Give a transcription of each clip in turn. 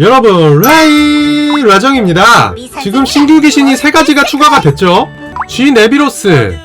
여러분 라이 라정입니다. 지금 신규 귀신이 세 가지가 추가가 됐죠 G 네비로스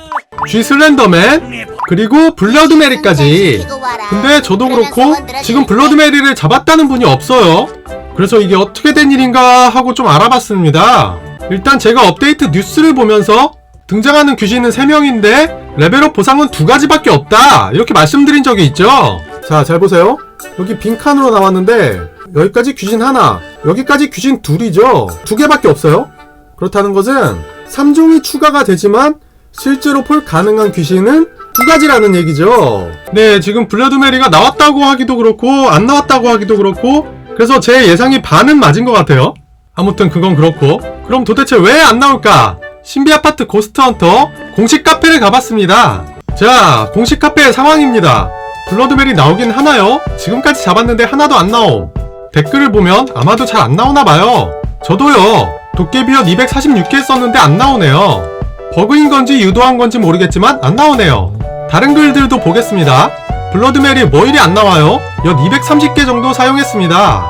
G 슬렌더맨 그리고 블러드메리까지. 근데 저도 그렇고 지금 블러드메리를 잡았다는 분이 없어요. 그래서 이게 어떻게 된 일인가 하고 좀 알아봤습니다. 일단 제가 업데이트 뉴스를 보면서 등장하는 귀신은 3명인데 레벨업 보상은 두 가지밖에 없다. 이렇게 말씀드린 적이 있죠? 자 잘 보세요. 여기 빈칸으로 나왔는데 여기까지 귀신 하나 여기까지 귀신 둘이죠? 두 개밖에 없어요? 그렇다는 것은 3종이 추가가 되지만 실제로 폴 가능한 귀신은 두 가지라는 얘기죠. 네 지금 블러드메리가 나왔다고 하기도 그렇고 안 나왔다고 하기도 그렇고 그래서 제 예상이 반은 맞은 것 같아요. 아무튼 그건 그렇고. 그럼 도대체 왜 안 나올까? 신비 아파트 고스트 헌터 공식 카페를 가봤습니다. 자 공식 카페의 상황입니다. 블러드벨이 나오긴 하나요? 지금까지 잡았는데 하나도 안 나옴. 댓글을 보면 아마도 잘 안 나오나 봐요. 저도요. 도깨비옷 246개 썼는데 안 나오네요. 버그인 건지 유도한 건지 모르겠지만 안 나오네요. 다른 글들도 보겠습니다. 블러드멜이 뭐 이리 안 나와요? 엿 230개 정도 사용했습니다.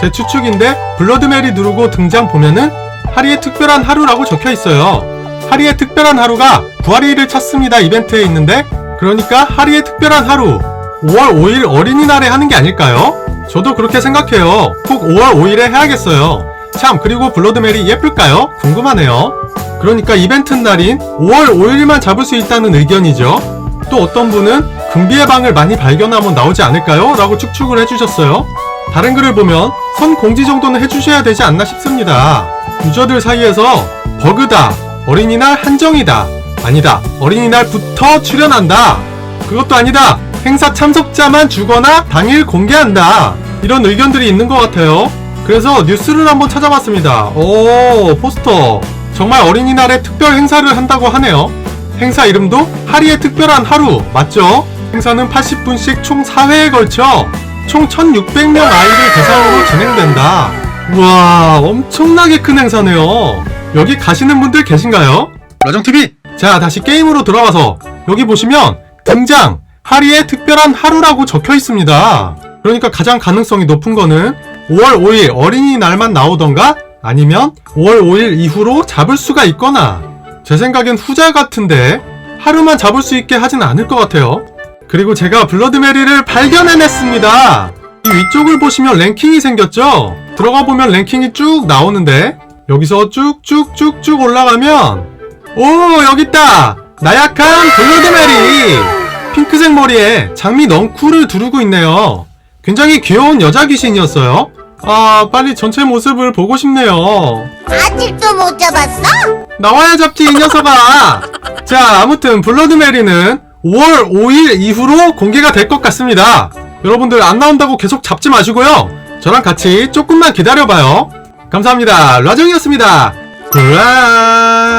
제 추측인데 블러드멜이 누르고 등장 보면은 하리의 특별한 하루라고 적혀 있어요. 하리의 특별한 하루가 부활일을 찾습니다 이벤트에 있는데 그러니까 하리의 특별한 하루 5월 5일 어린이날에 하는 게 아닐까요? 저도 그렇게 생각해요. 꼭 5월 5일에 해야겠어요. 참, 그리고 블러드멜이 예쁠까요? 궁금하네요. 그러니까 이벤트 날인 5월 5일만 잡을 수 있다는 의견이죠. 또 어떤 분은 금비의 방을 많이 발견하면 나오지 않을까요? 라고 축축을 해주셨어요. 다른 글을 보면 선 공지 정도는 해주셔야 되지 않나 싶습니다. 유저들 사이에서 버그다, 어린이날 한정이다, 아니다, 어린이날부터 출연한다, 그것도 아니다, 행사 참석자만 주거나 당일 공개한다. 이런 의견들이 있는 것 같아요. 그래서 뉴스를 한번 찾아봤습니다. 오, 포스터. 정말 어린이날에 특별 행사를 한다고 하네요. 행사 이름도 하리의 특별한 하루, 맞죠? 행사는 80분씩 총 4회에 걸쳐 총 1600명 아이를 대상으로 진행된다. 우와, 엄청나게 큰 행사네요. 여기 가시는 분들 계신가요? 라정TV! 자, 다시 게임으로 돌아와서 여기 보시면 등장! 하리의 특별한 하루라고 적혀 있습니다. 그러니까 가장 가능성이 높은 거는 5월 5일 어린이날만 나오던가 아니면 5월 5일 이후로 잡을 수가 있거나 제 생각엔 후자 같은데 하루만 잡을 수 있게 하진 않을 것 같아요. 그리고 제가 블러드메리를 발견해냈습니다. 이 위쪽을 보시면 랭킹이 생겼죠? 들어가 보면 랭킹이 쭉 나오는데 여기서 쭉쭉쭉쭉 올라가면 오 여기 있다 나약한 블러드메리 핑크색 머리에 장미 넝쿨을 두르고 있네요. 굉장히 귀여운 여자 귀신이었어요. 아, 빨리 전체 모습을 보고 싶네요. 아직도 못 잡았어? 나와야 잡지, 이 녀석아! 자, 아무튼, 블러드메리는 5월 5일 이후로 공개가 될 것 같습니다. 여러분들 안 나온다고 계속 잡지 마시고요. 저랑 같이 조금만 기다려봐요. 감사합니다. 라정이었습니다. 굿라이!